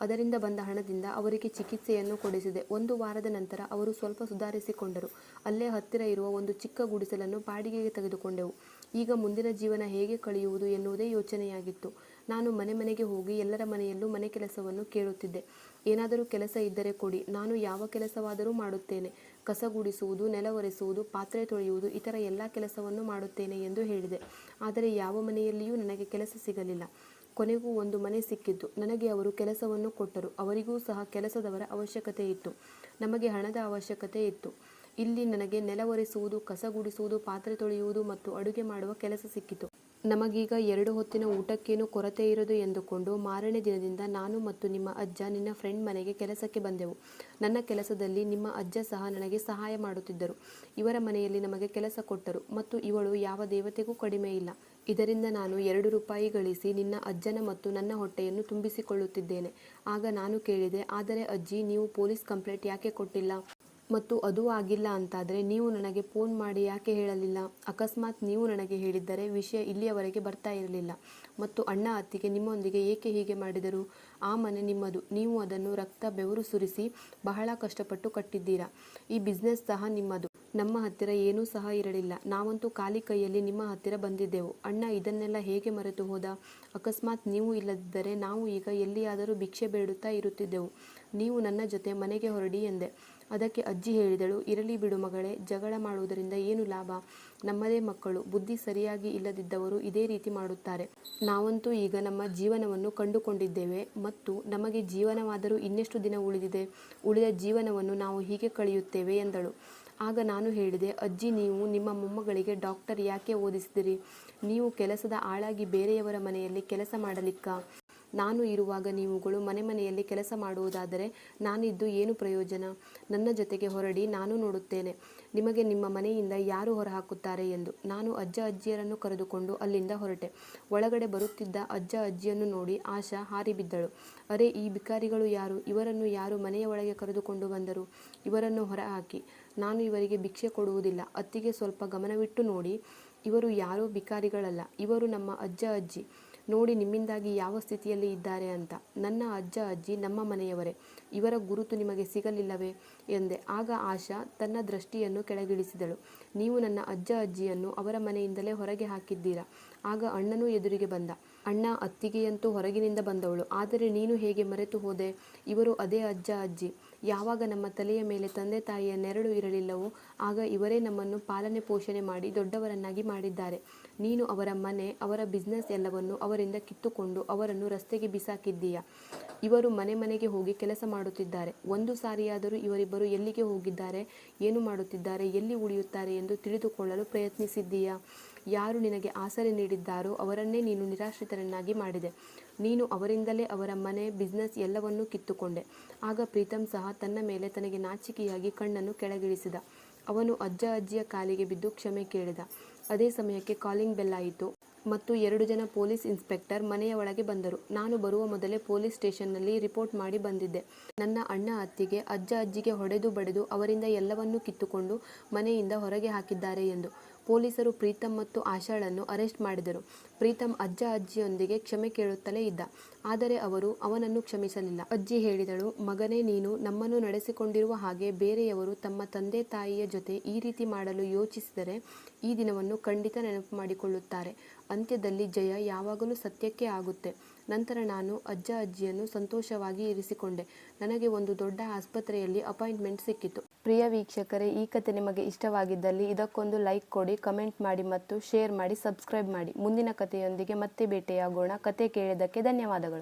ಅದರಿಂದ ಬಂದ ಹಣದಿಂದ ಅವರಿಗೆ ಚಿಕಿತ್ಸೆಯನ್ನು ಕೊಡಿಸಿದೆ. ಒಂದು ವಾರದ ನಂತರ ಅವರು ಸ್ವಲ್ಪ ಸುಧಾರಿಸಿಕೊಂಡರು. ಅಲ್ಲೇ ಹತ್ತಿರ ಇರುವ ಒಂದು ಚಿಕ್ಕ ಗುಡಿಸಲನ್ನು ಬಾಡಿಗೆಗೆ ತೆಗೆದುಕೊಂಡೆವು. ಈಗ ಮುಂದಿನ ಜೀವನ ಹೇಗೆ ಕಳೆಯುವುದು ಎನ್ನುವುದೇ ಯೋಚನೆಯಾಗಿತ್ತು. ನಾನು ಮನೆ ಮನೆಗೆ ಹೋಗಿ ಎಲ್ಲರ ಮನೆಯಲ್ಲೂ ಮನೆ ಕೆಲಸವನ್ನು ಕೇಳುತ್ತಿದ್ದೆ. ಏನಾದರೂ ಕೆಲಸ ಇದ್ದರೆ ಕೊಡಿ. ನಾನು ಯಾವ ಕೆಲಸವಾದರೂ ಮಾಡುತ್ತೇನೆ. ಕಸ ಗುಡಿಸುವುದು ನೆಲ ಒರೆಸುವುದು ಪಾತ್ರೆ ತೊಳೆಯುವುದು, ಇತರ ಎಲ್ಲ ಕೆಲಸವನ್ನು ಮಾಡುತ್ತೇನೆ ಎಂದು ಹೇಳಿದೆ. ಆದರೆ ಯಾವ ಮನೆಯಲ್ಲಿಯೂ ನನಗೆ ಕೆಲಸ ಸಿಗಲಿಲ್ಲ. ಕೊನೆಗೂ ಒಂದು ಮನೆ ಸಿಕ್ಕಿದ್ದು. ನನಗೆ ಅವರು ಕೆಲಸವನ್ನು ಕೊಟ್ಟರು. ಅವರಿಗೂ ಸಹ ಕೆಲಸದವರ ಅವಶ್ಯಕತೆ ಇತ್ತು. ನಮಗೆ ಹಣದ ಅವಶ್ಯಕತೆ ಇತ್ತು. ಇಲ್ಲಿ ನನಗೆ ನೆಲ ಒರೆಸುವುದು ಕಸ ಗುಡಿಸುವುದು ಪಾತ್ರೆ ತೊಳೆಯುವುದು ಮತ್ತು ಅಡುಗೆ ಮಾಡುವ ಕೆಲಸ ಸಿಕ್ಕಿತು. ನಮಗೀಗ ಎರಡು ಹೊತ್ತಿನ ಊಟಕ್ಕೇನು ಕೊರತೆ ಇರದು ಎಂದುಕೊಂಡು ಮಾರನೇ ದಿನದಿಂದ ನಾನು ಮತ್ತು ನಿಮ್ಮ ಅಜ್ಜ, ನಿನ್ನ ಫ್ರೆಂಡ್ ಮನೆಗೆ ಕೆಲಸಕ್ಕೆ ಬಂದೆವು. ನನ್ನ ಕೆಲಸದಲ್ಲಿ ನಿಮ್ಮ ಅಜ್ಜ ಸಹ ನನಗೆ ಸಹಾಯ ಮಾಡುತ್ತಿದ್ದರು. ಇವರ ಮನೆಯಲ್ಲಿ ನಮಗೆ ಕೆಲಸ ಕೊಟ್ಟರು ಮತ್ತು ಇವಳು ಯಾವ ದೇವತೆಗೂ ಕಡಿಮೆ ಇಲ್ಲ. ಇದರಿಂದ ನಾನು ಎರಡು ರೂಪಾಯಿ ಗಳಿಸಿ ನಿನ್ನ ಅಜ್ಜನ ಮತ್ತು ನನ್ನ ಹೊಟ್ಟೆಯನ್ನು ತುಂಬಿಸಿಕೊಳ್ಳುತ್ತಿದ್ದೇನೆ. ಆಗ ನಾನು ಕೇಳಿದೆ, ಆದರೆ ಅಜ್ಜಿ, ನೀವು ಪೊಲೀಸ್ ಕಂಪ್ಲೇಂಟ್ ಯಾಕೆ ಕೊಟ್ಟಿಲ್ಲ? ಮತ್ತು ಅದು ಆಗಿಲ್ಲ ಅಂತಾದರೆ ನೀವು ನನಗೆ ಫೋನ್ ಮಾಡಿ ಯಾಕೆ ಹೇಳಲಿಲ್ಲ? ಅಕಸ್ಮಾತ್ ನೀವು ನನಗೆ ಹೇಳಿದ್ದರೆ ವಿಷಯ ಇಲ್ಲಿಯವರೆಗೆ ಬರ್ತಾ ಇರಲಿಲ್ಲ. ಮತ್ತು ಅಣ್ಣ ಅತ್ತಿಗೆ ನಿಮ್ಮೊಂದಿಗೆ ಏಕೆ ಹೀಗೆ ಮಾಡಿದರು? ಆ ಮನೆ ನಿಮ್ಮದು. ನೀವು ಅದನ್ನು ರಕ್ತ ಬೆವರು ಸುರಿಸಿ ಬಹಳ ಕಷ್ಟಪಟ್ಟು ಕಟ್ಟಿದ್ದೀರಾ. ಈ ಬಿಸ್ನೆಸ್ ಸಹ ನಿಮ್ಮದು. ನಮ್ಮ ಹತ್ತಿರ ಏನೂ ಸಹ ಇರಲಿಲ್ಲ. ನಾವಂತೂ ಖಾಲಿ ಕೈಯಲ್ಲಿ ನಿಮ್ಮ ಹತ್ತಿರ ಬಂದಿದ್ದೆವು. ಅಣ್ಣ ಇದನ್ನೆಲ್ಲ ಹೇಗೆ ಮರೆತು ಹೋದ? ಅಕಸ್ಮಾತ್ ನೀವು ಇಲ್ಲದಿದ್ದರೆ ನಾವು ಈಗ ಎಲ್ಲಿಯಾದರೂ ಭಿಕ್ಷೆ ಬೇಡುತ್ತಾ ಇರುತ್ತಿದ್ದೆವು. ನೀವು ನನ್ನ ಜೊತೆ ಮನೆಗೆ ಹೊರಡಿ ಎಂದೆ. ಅದಕ್ಕೆ ಅಜ್ಜಿ ಹೇಳಿದಳು, ಇರಲಿ ಬಿಡು ಮಗಳೇ, ಜಗಳ ಮಾಡುವುದರಿಂದ ಏನು ಲಾಭ? ನಮ್ಮದೇ ಮಕ್ಕಳು, ಬುದ್ಧಿ ಸರಿಯಾಗಿ ಇಲ್ಲದಿದ್ದವರು ಇದೇ ರೀತಿ ಮಾಡುತ್ತಾರೆ. ನಾವಂತೂ ಈಗ ನಮ್ಮ ಜೀವನವನ್ನು ಕಂಡುಕೊಂಡಿದ್ದೇವೆ ಮತ್ತು ನಮಗೆ ಜೀವನವಾದರೂ ಇನ್ನೆಷ್ಟು ದಿನ ಉಳಿದಿದೆ? ಉಳಿದ ಜೀವನವನ್ನು ನಾವು ಹೀಗೆ ಕಳೆಯುತ್ತೇವೆ ಎಂದಳು. ಆಗ ನಾನು ಹೇಳಿದೆ, ಅಜ್ಜಿ ನೀವು ನಿಮ್ಮ ಮೊಮ್ಮಗಳಿಗೆ ಡಾಕ್ಟರ್ ಯಾಕೆ ಓದಿಸಿದಿರಿ? ನೀವು ಕೆಲಸದ ಆಳಾಗಿ ಬೇರೆಯವರ ಮನೆಯಲ್ಲಿ ಕೆಲಸ ಮಾಡಲಿಕ್ಕ? ನಾನು ಇರುವಾಗ ನೀವುಗಳು ಮನೆ ಮನೆಯಲ್ಲಿ ಕೆಲಸ ಮಾಡುವುದಾದರೆ ನಾನಿದ್ದು ಏನು ಪ್ರಯೋಜನ? ನನ್ನ ಜೊತೆಗೆ ಹೊರಡಿ, ನಾನು ನೋಡುತ್ತೇನೆ. ನಿಮಗೆ ನಿಮ್ಮ ಮನೆಯಿಂದ ಯಾರು ಹೊರಹಾಕುತ್ತಾರೆ ಎಂದು. ನಾನು ಅಜ್ಜ ಅಜ್ಜಿಯರನ್ನು ಕರೆದುಕೊಂಡು ಅಲ್ಲಿಂದ ಹೊರಟೆ. ಒಳಗಡೆ ಬರುತ್ತಿದ್ದ ಅಜ್ಜ ಅಜ್ಜಿಯನ್ನು ನೋಡಿ ಆಶಾ ಹಾರಿಬಿದ್ದಳು. ಅರೆ, ಈ ಬಿಕಾರಿಗಳು ಯಾರು? ಇವರನ್ನು ಯಾರು ಮನೆಯ ಒಳಗೆ ಕರೆದುಕೊಂಡು ಬಂದರು? ಇವರನ್ನು ಹೊರಹಾಕಿ. ನಾನು ಇವರಿಗೆ ಭಿಕ್ಷೆ ಕೊಡುವುದಿಲ್ಲ. ಅತ್ತಿಗೆ ಸ್ವಲ್ಪ ಗಮನವಿಟ್ಟು ನೋಡಿ. ಇವರು ಯಾರೂ ಬಿಕಾರಿಗಳಲ್ಲ ಇವರು ನಮ್ಮ ಅಜ್ಜ ಅಜ್ಜಿ. ನೋಡಿ ನಿಮ್ಮಿಂದಾಗಿ ಯಾವ ಸ್ಥಿತಿಯಲ್ಲಿ ಇದ್ದಾರೆ ಅಂತ. ನನ್ನ ಅಜ್ಜ, ಅಜ್ಜಿ, ನಮ್ಮ ಮನೆಯವರೇ, ಇವರ ಗುರುತು ನಿಮಗೆ ಸಿಗಲಿಲ್ಲವೇ ಎಂದೆ. ಆಗ ಆಶಾ ತನ್ನ ದೃಷ್ಟಿಯನ್ನು ಕೆಳಗಿಳಿಸಿದಳು. ನೀವು ನನ್ನ ಅಜ್ಜ, ಅಜ್ಜಿಯನ್ನು ಅವರ ಮನೆಯಿಂದಲೇ ಹೊರಗೆ ಹಾಕಿದ್ದೀರಾ? ಆಗ ಅಣ್ಣನೂ ಎದುರಿಗೆ ಬಂದ. ಅಣ್ಣ ಅತ್ತಿಗೆಯಂತೂ ಹೊರಗಿನಿಂದ ಬಂದವಳು. ಆದರೆ ನೀನು ಹೇಗೆ ಮರೆತು ಹೋದೆ? ಇವರು ಅದೇ ಅಜ್ಜ, ಅಜ್ಜಿ. ಯಾವಾಗ ನಮ್ಮ ತಲೆಯ ಮೇಲೆ ತಂದೆ ತಾಯಿಯ ನೆರಳು ಇರಲಿಲ್ಲವೋ, ಆಗ ಇವರೇ ನಮ್ಮನ್ನು ಪಾಲನೆ ಪೋಷಣೆ ಮಾಡಿ ದೊಡ್ಡವರನ್ನಾಗಿ ಮಾಡಿದ್ದಾರೆ. ನೀನು ಅವರ ಮನೆ, ಅವರ ಬಿಸ್ನೆಸ್ ಎಲ್ಲವನ್ನು ಅವರಿಂದ ಕಿತ್ತುಕೊಂಡು ಅವರನ್ನು ರಸ್ತೆಗೆ ಬಿಸಾಕಿದ್ದೀಯಾ? ಇವರು ಮನೆ ಮನೆಗೆ ಹೋಗಿ ಕೆಲಸ ಮಾಡುತ್ತಿದ್ದಾರೆ. ಒಂದು ಸಾರಿಯಾದರೂ ಇವರಿಬ್ಬರು ಎಲ್ಲಿಗೆ ಹೋಗಿದ್ದಾರೆ, ಏನು ಮಾಡುತ್ತಿದ್ದಾರೆ, ಎಲ್ಲಿ ಉಳಿಯುತ್ತಾರೆ ಎಂದು ತಿಳಿದುಕೊಳ್ಳಲು ಪ್ರಯತ್ನಿಸಿದ್ದೀಯಾ? ಯಾರು ನಿನಗೆ ಆಸರೆ ನೀಡಿದ್ದಾರೋ ಅವರನ್ನೇ ನೀನು ನಿರಾಶ್ರಿತರನ್ನಾಗಿ ಮಾಡಿದೆ. ನೀನು ಅವರಿಂದಲೇ ಅವರ ಮನೆ ಬಿಸ್ನೆಸ್ ಎಲ್ಲವನ್ನೂ ಕಿತ್ತುಕೊಂಡೆ. ಆಗ ಪ್ರೀತಮ್ ಸಹ ತನ್ನ ಮೇಲೆ ತನಗೆ ನಾಚಿಕೆಯಾಗಿ ಕಣ್ಣನ್ನು ಕೆಳಗಿಳಿಸಿದ. ಅವನು ಅಜ್ಜ ಅಜ್ಜಿಯ ಕಾಲಿಗೆ ಬಿದ್ದು ಕ್ಷಮೆ ಕೇಳಿದ. ಅದೇ ಸಮಯಕ್ಕೆ ಕಾಲಿಂಗ್ ಬೆಲ್ ಆಯಿತು ಮತ್ತು ಎರಡು ಜನ ಪೊಲೀಸ್ ಇನ್ಸ್ಪೆಕ್ಟರ್ ಮನೆಯ ಒಳಗೆ ಬಂದರು. ನಾನು ಬರುವ ಮೊದಲೇ ಪೊಲೀಸ್ ಸ್ಟೇಷನ್ನಲ್ಲಿ ರಿಪೋರ್ಟ್ ಮಾಡಿ ಬಂದಿದ್ದೆ. ನನ್ನ ಅಣ್ಣ ಅತ್ತಿಗೆ, ಅಜ್ಜ ಅಜ್ಜಿಗೆ ಹೊಡೆದು ಬಡೆದು ಅವರಿಂದ ಎಲ್ಲವನ್ನೂ ಕಿತ್ತುಕೊಂಡು ಮನೆಯಿಂದ ಹೊರಗೆ ಹಾಕಿದ್ದಾರೆ ಎಂದು ಪೊಲೀಸರು ಪ್ರೀತಮ್ ಮತ್ತು ಆಶಾಳನ್ನು ಅರೆಸ್ಟ್ ಮಾಡಿದರು. ಪ್ರೀತಮ್ ಅಜ್ಜ ಅಜ್ಜಿಯೊಂದಿಗೆ ಕ್ಷಮೆ ಕೇಳುತ್ತಲೇ ಇದ್ದ. ಆದರೆ ಅವರು ಅವನನ್ನು ಕ್ಷಮಿಸಲಿಲ್ಲ. ಅಜ್ಜಿ ಹೇಳಿದಳು, ಮಗನೇ, ನೀನು ನಮ್ಮನ್ನು ನಡೆಸಿಕೊಂಡಿರುವ ಹಾಗೆ ಬೇರೆಯವರು ತಮ್ಮ ತಂದೆ ತಾಯಿಯ ಜೊತೆ ಈ ರೀತಿ ಮಾಡಲು ಯೋಚಿಸಿದರೆ ಈ ದಿನವನ್ನು ಖಂಡಿತ ನೆನಪು ಮಾಡಿಕೊಳ್ಳುತ್ತಾರೆ. ಅಂತ್ಯದಲ್ಲಿ ಜಯ ಯಾವಾಗಲೂ ಸತ್ಯಕ್ಕೆ ಆಗುತ್ತೆ. ನಂತರ ನಾನು ಅಜ್ಜ ಅಜ್ಜಿಯನ್ನು ಸಂತೋಷವಾಗಿ ಇರಿಸಿಕೊಂಡೆ. ನನಗೆ ಒಂದು ದೊಡ್ಡ ಆಸ್ಪತ್ರೆಯಲ್ಲಿ ಅಪಾಯಿಂಟ್ಮೆಂಟ್ ಸಿಕ್ಕಿತು. ಪ್ರಿಯ ವೀಕ್ಷಕರೇ, ಈ ಕತೆ ನಿಮಗೆ ಇಷ್ಟವಾಗಿದ್ದಲ್ಲಿ ಇದಕ್ಕೊಂದು ಲೈಕ್ ಕೊಡಿ, ಕಮೆಂಟ್ ಮಾಡಿ ಮತ್ತು ಶೇರ್ ಮಾಡಿ, ಸಬ್ಸ್ಕ್ರೈಬ್ ಮಾಡಿ. ಮುಂದಿನ ಕಥೆಯೊಂದಿಗೆ ಮತ್ತೆ ಭೇಟಿಯಾಗೋಣ. ಕತೆ ಕೇಳಿದ್ದಕ್ಕೆ ಧನ್ಯವಾದಗಳು.